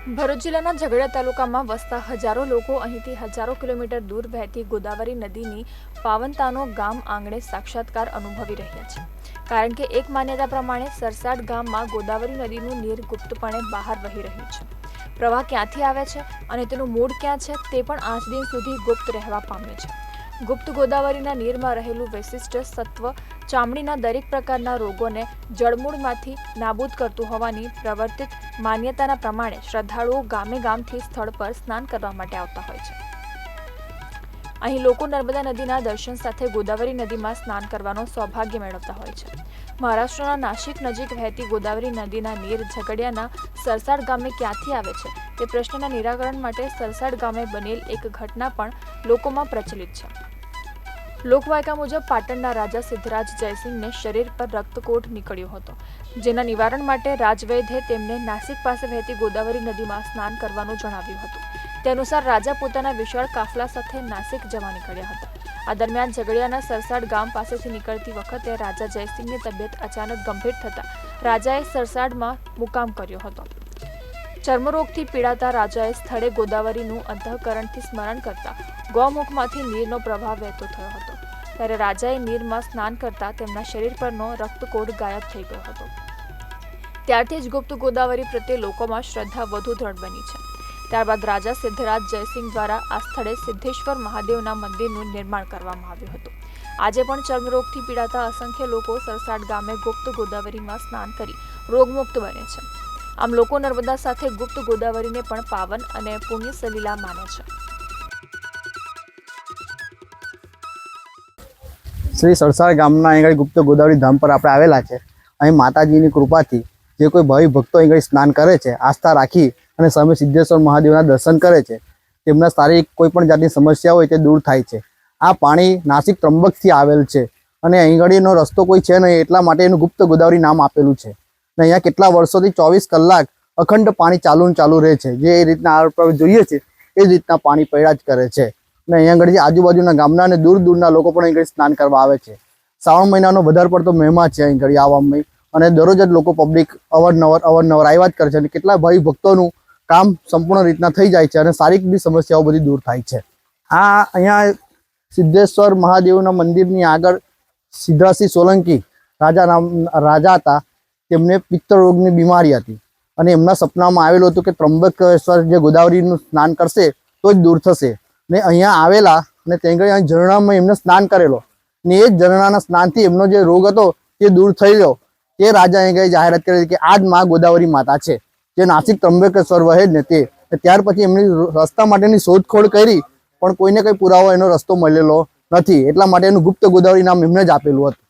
દાહોદ જિલ્લાના ઝઘડા તાલુકામાં વસતા હજારો લોકો અહીંથી હજારો કિલોમીટર દૂર વહેતી ગોદાવરી નદીની પાવનતાનો ગામ આંગણે સાક્ષાત્કાર અનુભવી રહ્યા છે. કારણ કે એક માન્યતા પ્રમાણે સરસાડ ગામમાં ગોદાવરી નદીનું નીર ગુપ્તપણે બહાર વહી રહ્યું છે. પ્રવાહ ક્યાંથી આવે છે અને તેનું મૂળ ક્યાં છે તે પણ આજ દિન સુધી ગુપ્ત રહેવા પામ્યું છે. ગુપ્ત ગોદાવરીના નીરમાં રહેલું વિશિષ્ટ સત્વ ચામડીના દરેક પ્રકારના રોગોને જળમૂળમાંથી નાબૂદ કરતું હોવાની પ્રવર્તિત માન્યતાના પ્રમાણે શ્રદ્ધાળુઓ ગામે ગામથી સ્થળ પર સ્નાન કરવા માટે આવતા હોય છે. અહીં લોકો નર્મદા નદીના દર્શન સાથે ગોદાવરી નદીમાં સ્નાન કરવાનો સૌભાગ્ય મેળવતા હોય છે. મહારાષ્ટ્રના નાશિક નજીક વહેતી ગોદાવરી નદીના નીર ઝઘડિયાના સરસાડ ગામે ક્યાંથી આવે છે? તે પ્રશ્નના નિરાકરણ માટે સરસાડ ગામે બનેલ એક ઘટના પણ લોકોમાં પ્રચલિત છે. લોકવાયકા મુજબ પાટણના રાજા સિદ્ધરાજ જયસિંહને શરીર પર રક્તકોટ નીકળ્યો હતો. જેના નિવારણ માટે રાજવૈદ્યે તેમને નાસિક પાસે વહેતી ગોદાવરી નદીમાં સ્નાન કરવાનું જણાવ્યું હતું. તે અનુસાર રાજા પોતાના વિશાળ કાફલા સાથે નાસિક જવા નીકળ્યા હતા. આ દરમિયાન ઝઘડિયાના સરસાડ ગામ પાસેથી નીકળતી વખતે રાજા જયસિંહની તબિયત અચાનક ગંભીર થતાં રાજાએ સરસાડમાં મુકામ કર્યો હતો. ચર્મરોગથી પીડાતા રાજાએ સ્થળે ગોદાવરીનું અંતઃકરણથી સ્મરણ કરતા ગૌમુખમાંથી નીરનો પ્રવાહ વહેતો થયો હતો. ત્યારે રાજાએ નીરમાં સ્નાન કરતા તેમના શરીર પરનો રક્તકોટ ગાયબ થઈ ગયો હતો. ત્યારથી જ ગુપ્ત ગોદાવરી પ્રત્યે લોકોમાં શ્રદ્ધા વધુ દ્રઢ બની છે. ત્યારબાદ રાજા સિદ્ધરાજ જયસિંહ દ્વારા આ સ્થળે સિદ્ધેશ્વર મહાદેવના મંદિરનું નિર્માણ કરવામાં આવ્યું હતું. આજે પણ ચર્મરોગથી પીડાતા અસંખ્ય લોકો સરસાડ ગામે ગુપ્ત ગોદાવરીમાં સ્નાન કરી રોગમુક્ત બને છે. આમ લોકો નર્મદા સાથે ગુપ્ત ગોદાવરીને પણ પાવન અને પુણ્ય સલીલા માને છે. શ્રી સરસાળ ગામના અહીં ગુપ્ત ગોદાવરી ધામ પર આપણે આવેલા છે. અહીં માતાજીની કૃપાથી જે કોઈ ભાવિ ભક્તો અહીં સ્નાન કરે છે, આસ્થા રાખી અને સ્વામી સિદ્ધેશ્વર મહાદેવના દર્શન કરે છે, તેમના શારીરિક કોઈ પણ જાતની સમસ્યા હોય તે દૂર થાય છે. આ પાણી નાસિક ત્રંબકથી આવેલ છે અને અહીં રસ્તો કોઈ છે નહીં એટલા માટે એનું ગુપ્ત ગોદાવરી નામ આપેલું છે. અને અહીંયા કેટલા વર્ષોથી ચોવીસ કલાક અખંડ પાણી ચાલુ ચાલુ રહે છે. જે રીતના આ પર જોઈએ છે, એ રીતના પાણી પડ્યા જ કરે છે. અને અહીંયા આગળ આજુબાજુના ગામના અને દૂર દૂરના લોકો પણ અહીં સ્નાન કરવા આવે છે. શ્રાવણ મહિનાનો વધારે પડતો મહેમા છે અહીં આગળ આવવામાં. અને દરરોજ જ લોકો પબ્લિક અવારનવાર અવારનવાર આવ્યા જ કરે છે અને કેટલા ભાઈ ભક્તોનું કામ સંપૂર્ણ રીતના થઈ જાય છે અને શારીરિક બી સમસ્યાઓ બધી દૂર થાય છે. આ અહીંયા સિદ્ધેશ્વર મહાદેવના મંદિરની આગળ સિદ્ધરાસિંહ સોલંકી રાજા નામ રાજા હતા. તેમને પિત્ત રોગની બીમારી હતી. અને એમના સપનામાં આવેલું હતું કે ત્રંબકેશ્વર જે ગોદાવરીનું સ્નાન કરશે, તો જ દૂર થશે. ને અહીંયા આવેલા અને ત્યાં ઝરણામાં એમને સ્નાન કરેલો. ને એ જ ઝરણાના સ્નાનથી એમનો જે રોગ હતો તે દૂર થઈ ગયો. તે રાજા અહીં આગળ જાહેરાત કરી કે આ જ મા ગોદાવરી માતા છે. જે નાસિક ત્રંબકેશ્વર વહે જ ને તે. ત્યાર પછી એમની રસ્તા માટેની શોધખોળ કરી, પણ કોઈને કઈ પુરાવો એનો રસ્તો મળેલો નથી. એટલા માટે એનું ગુપ્ત ગોદાવરી નામ એમને જ આપેલું હતું.